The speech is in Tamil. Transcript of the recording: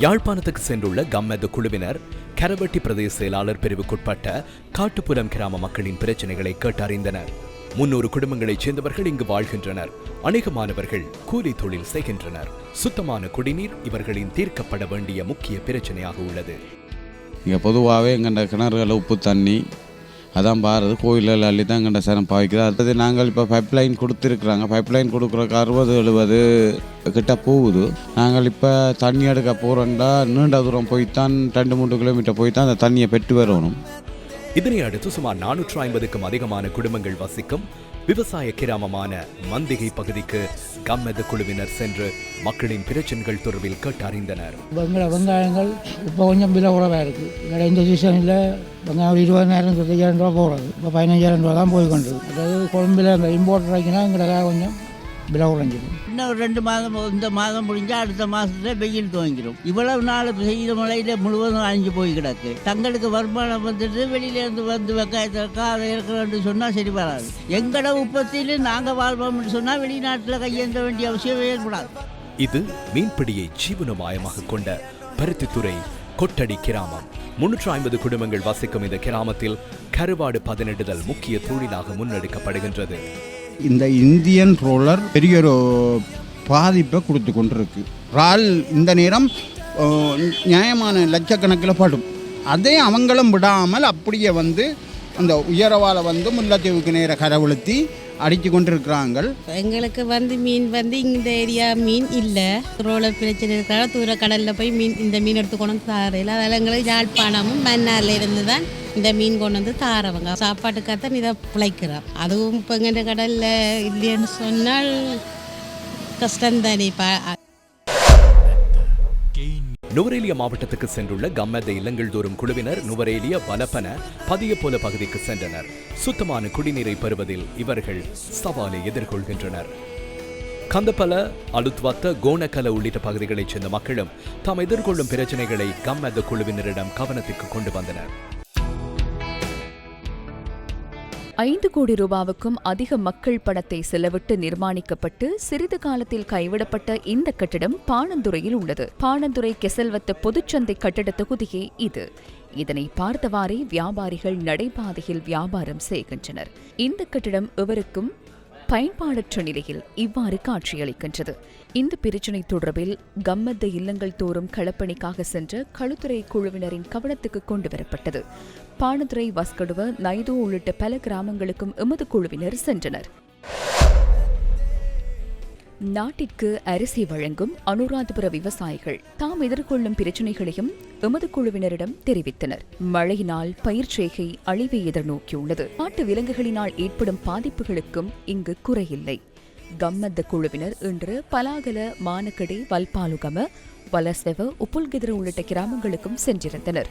யாழ்ப்பாணத்துக்கு சென்றுள்ள கம்மது குழுவினர் கரவட்டி பிரதேச செயலாளர் பிரிவுக்குட்பட்ட காட்டுப்புறம் கிராம மக்களின் பிரச்சனைகளை கேட்டறிந்தனர். முன்னூறு குடும்பங்களைச் சேர்ந்தவர்கள் இங்கு வாழ்கின்றனர். அநேகமானவர்கள் கூலி தொழில் செய்கின்றனர். சுத்தமான குடிநீர் இவர்களின் தீர்க்கப்பட வேண்டிய முக்கிய பிரச்சனையாக உள்ளது. இங்கே பொதுவாகவே எங்கள் கிணறுகள் உப்பு தண்ணி அதான் பாருது கோயிலில் அள்ளி தான் கண்ட சரம் பாய்க்குது அடுத்தது நாங்கள் இப்போ பைப் லைன் கொடுத்துருக்குறாங்க. பைப் லைன் கொடுக்குறக்கு அறுபது எழுபது கிட்ட போகுது. நாங்கள் இப்போ தண்ணி எடுக்க போகிறோம்டா நீண்ட தூரம் போய்த்தான் ரெண்டு மூன்று கிலோமீட்டர் போய் தான் அந்த தண்ணியை பெற்று வரணும். இதனை அடுத்து சுமார் நானூற்று ஐம்பதுக்கும் அதிகமான குடும்பங்கள் வசிக்கும் விவசாய கிராமமான மந்திகை பகுதிக்கு கம்மெத குழுவினர் சென்று மக்களின் பிரச்சனைகள் தொடர்பில் கேட்டறிந்தனர். வெங்கட வெங்காயங்கள் இப்போ கொஞ்சம் விலை உறவாக இருக்குது இந்த சீசனில் வெங்காயம் ஒரு இருபதாயிரம் இருபத்தஞ்சாயிரம் ரூபா போகிறது இப்போ பதினஞ்சாயிரம் ரூபா தான் போய் கொண்டு அதாவது கொழம்பில் இந்த இம்போர்ட் ஆக்கினா எங்கட கொஞ்சம் விலை குறைஞ்சிடும் இன்னும் ஒரு ரெண்டு மாதம் இந்த மாதம் முடிஞ்சால் அடுத்த மாதத்துல வெயில் துவங்கிடும் இவ்வளவு நாள் செய்த மழையில முழுவதும் அழிஞ்சு போய் கிடக்கு. தங்களுக்கு வருமானம் வந்துட்டு வெளியிலேருந்து வந்து வெங்காயத்தை காதை இருக்கிறோன்னு சொன்னால் சரி வராது. எங்கட உற்பத்தியில நாங்கள் வாழ்வோம்னு சொன்னால் வெளிநாட்டில் கையேந்த வேண்டிய அவசியமே ஏற்படாது. இது மீன்பிடியை ஜீவனமாயமாக கொண்ட பருத்தித்துறை கொட்டடி கிராமம். முன்னூற்று ஐம்பது குடும்பங்கள் வசிக்கும் இந்த கிராமத்தில் கருவாடு பதனிடுதல் முக்கிய தொழிலாக முன்னெடுக்கப்படுகின்றது. இந்த இந்தியன் ரோலர் பெரிய ஒரு பாதிப்பை கொடுத்து கொண்டிருக்கு. ரால் இந்த நேரம் நியாயமான லட்சக்கணக்கில் படும். அதே அவங்களும் விடாமல் அப்படியே வந்து அந்த உயரவால் வந்து முல்லைத்தீவுக்கு நேர கரவழுத்தி அடித்து கொண்டிருக்கிறாங்க எங்களுக்கு வந்து மீன் வந்து இந்த ஏரியா மீன் இல்லை. ரோலர் பிரச்சனை இருக்கிற தூர கடலில் போய் மீன் இந்த மீன் எடுத்து கொண்டு வந்து தாரையில் அதில் எங்களுக்கு யாழ்ப்பாணமும் மன்னாரில் இருந்து தான் இந்த மீன் கொண்டு வந்து தாரவங்க. சாப்பாட்டுக்காகத்தான் இதை பிழைக்கிறோம். அதுவும் இப்போ எங்கள் கடலில் இல்லைன்னு சொன்னால் கஷ்டம்தானே இப்போ. நுவரேலியா மாவட்டத்துக்கு சென்றுள்ள கம்மத இல்லங்கள் தோறும் குழுவினர் நுவரேலிய வலப்பன பதியப்போல பகுதிக்கு சென்றனர். சுத்தமான குடிநீரை பெறுவதில் இவர்கள் சவாலை எதிர்கொள்கின்றனர். கந்தப்பல அலுத்வத்த கோணக்கல உள்ளிட்ட பகுதிகளைச் சேர்ந்த மக்களும் தாம் எதிர்கொள்ளும் பிரச்சனைகளை கம்மத குழுவினரிடம் கவனத்திற்கு கொண்டு வந்தனர். ஐந்து கோடி ரூபாவுக்கும் அதிக மக்கள் பணத்தை செலவிட்டு நிர்மாணிக்கப்பட்டு சிறிது காலத்தில் கைவிடப்பட்ட இந்த கட்டிடம் பாணந்துறையில் உள்ளது. பாணந்துறை கெசல்வத்த பொதுச்சந்தை கட்டிட தொகுதியே இது. இதனை பார்த்தவாறே வியாபாரிகள் நடைபாதையில் வியாபாரம் செய்கின்றனர். இந்த கட்டிடம் எவருக்கும் பயன்பாடற்ற நிலையில் இவ்வாறு காட்சியளிக்கின்றது. இந்த பிரச்சினை தொடர்பில் கம்மத்த இல்லங்கள் தோறும் களப்பணிக்காக சென்ற களுத்துறை குழுவினரின் கவனத்துக்கு கொண்டு வரப்பட்டது வஸ்கடுவ நைதோ உள்ளிட்ட பல கிராமங்களுக்கும் எமது குழுவினர் சென்றனர். நாட்டிற்கு அரிசி வழங்கும் அனுராதபுர விவசாயிகள் தாம் எதிர்கொள்ளும் பிரச்சினைகளையும் எமது குழுவினரிடம் தெரிவித்தனர். மழையினால் பயிர் செய்கை அழிவை எதிர்நோக்கியுள்ளது. நாட்டு விலங்குகளினால் ஏற்படும் பாதிப்புகளுக்கும் இங்கு குறையில்லை. கம்மத்த குழுவினர் இன்று பலாகல மானக்கடை வல்பாலுகம வலசெவ உப்புல்கிதிர உள்ளிட்ட கிராமங்களுக்கும் சென்றிருந்தனர்.